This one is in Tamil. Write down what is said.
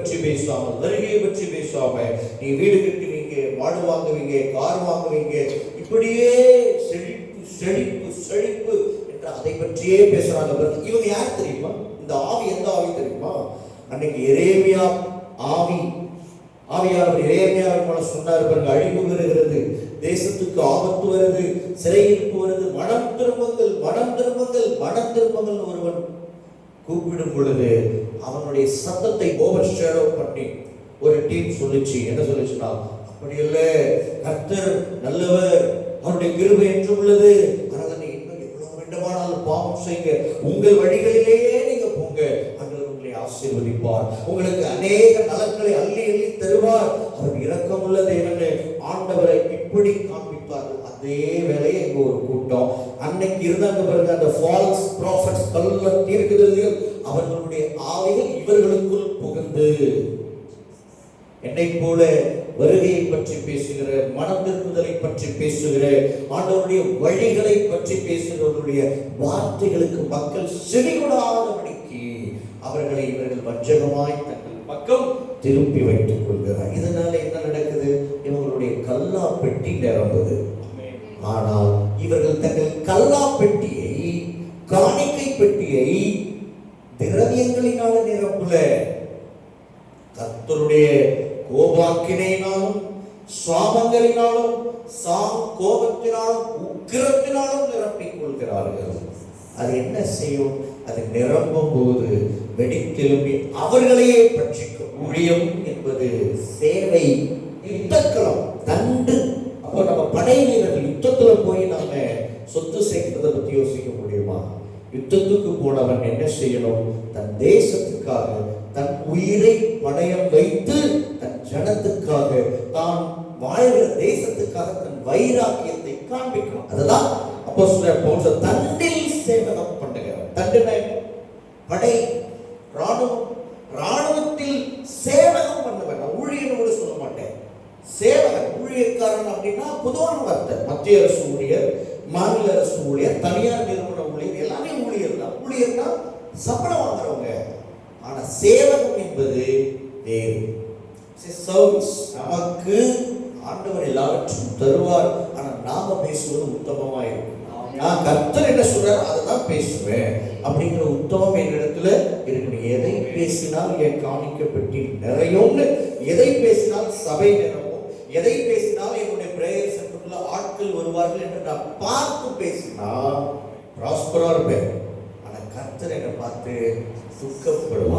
பற்றி பேசாமல் வருகையை பற்றி பேசாம நீ வீடு கட்டுவீங்க மாடு வாங்குவீங்க கார் வாங்குவீங்க இப்படியே செழிப்பு செழிப்பு செழிப்பு என்று அதை பற்றியே பேசுறாங்க இவங்க யார் தெரியுமா? இந்த ஆவி எந்த ஆவி தெரியுமா? அன்னைக்கு இறைமையா ஆவி ஆவியாளர் இறைமையாளர் போல சொன்னார் பாருங்க அழிவு வருகிறது தேசத்துக்கு ஆபத்து வருது சிறையிருப்பு வருது மனம் திரும்பங்கள் மனம் திரும்பங்கள் மனம் திரும்பங்கள் ஒருவன். கூப்பிடும் பொழுது அவனுடைய சத்தத்தை ஓவர் ஷேடோ பண்ணி ஒரு டீம் சொல்லுச்சு. என்ன சொல்லிச்சுன்னா அப்படி இல்ல கர்த்தர் நல்லவர். அவருடைய கிருபை என்று உள்ளது அதனால நீ இன்னும் எவ்வளவு வேண்டுமானாலும் பாவம் செய்யுங்க உங்கள் வழிகளிலேயே நீங்க போங்க. ஆண்டவர் உங்களை ஆசீர்வதிப்பார். உங்களுக்கு அநேக நலன்களை அள்ளி அள்ளி தருவார். அவர் இரக்கமுள்ள தேவனே ஆண்டவரை எப்படி காண்பிப்பார்கள்? அதே வேலையை எங்க ஒரு கூட்டம் அன்னைக்கு இருந்தாங்க பாருங்க அந்த ஃபால்ஸ் ப்ராஃபட்ஸ் கல்ல தீர்க்குதல்கள் அவர்களுடைய ஆவிகள் இவர்களுக்குள் புகுந்து என்னை போல வருகையை பற்றி பேசுகிற மனம் திரும்புதலை பற்றி பேசுகிற ஆண்டவருடைய வழிகளை பற்றி பேசுகிறவருடைய வார்த்தைகளுக்கு மக்கள் செவிகொடாதபடிக்கு அவர்களை இவர்கள் வஞ்சகமாய் தங்கள் பக்கம் திருப்பி வைத்துக் கொள்கிறார். இதனால என்ன நடக்குது இவங்களுடைய கல்லா பெட்டி நிரம்புது ஆனால் இவர்கள் தங்கள் கல்லா பெட்டியை காணிக்கை பெட்டியை திரவியங்களினால நிரப்புல. கத்தருடைய கோபாக்கினையினாலும் சாபங்களினாலும் சாம் கோபத்தினாலும் உக்கிரத்தினாலும் நிரப்பிக் கொள்கிறார்கள். அது என்ன செய்யும்? அது நிரம்பும் போது வெடித்தெலும்பி அவர்களையே பட்சிக்கும் ஊழியம் என்பது சேவை யுத்தக்களம் தண்டு. அப்போ நம்ம படை வீரர்கள் யுத்தத்திலும் பற்றி யோசிக்க முடியுமா? யுத்தத்துக்கு போனவன் என்ன செய்யணும்? தன் தேசத்துக்காக தன் உயிரை பணயம் வைத்து தன் ஜனத்துக்காக தான் வாழ்கிற தேசத்துக்காக தன் வைராக்கியத்தை காண்பிக்கணும். அதுதான் அப்போ சொல்ற தண்டில் சேவகம் பண்ணுகிறார் தண்டுன படை ராணுவம் ராணுவத்தில் சேவகம் பண்ணவன். நான் கூட சொல்ல மாட்டேன். சேவகன் ஊழியக்காரன் அப்படின்னா பொதுவான வார்த்தை மத்திய அரசு ஊழியர் மாநில அரசு ஊழியர் தனியார் நிறுவன ஊழியர் எல்லாமே ஊழியர் தான். ஊழியர்னா சம்பளம் வாங்குறவங்க. ஆனா சேவகம் என்பது வேறு. சர்வீஸ் நமக்கு ஆண்டவர் எல்லாவற்றையும் தருவார். ஆனா நாம பேசுவது உத்தமமா இருக்கும். நான் கர்த்தர் என்ன சொல்றாரு அதை தான் பேசுவேன். அப்படிங்கிற உத்தமம் என்னிடத்துல இருக்கணும். எதை பேசினால் என் காணிக்கப்பட்டி நிறையும்னு எதை பேசினால் சபை நிறம் எதை பேசினால் என்னுடைய பிரேயர் சென்டர்ல ஆட்கள் வருவார்கள் என்று நான் பார்த்து பேசினா ப்ராஸ்பரா இருப்பேன். ஆனா கர்த்தர் என்னை பார்த்து துக்கப்படுவார்.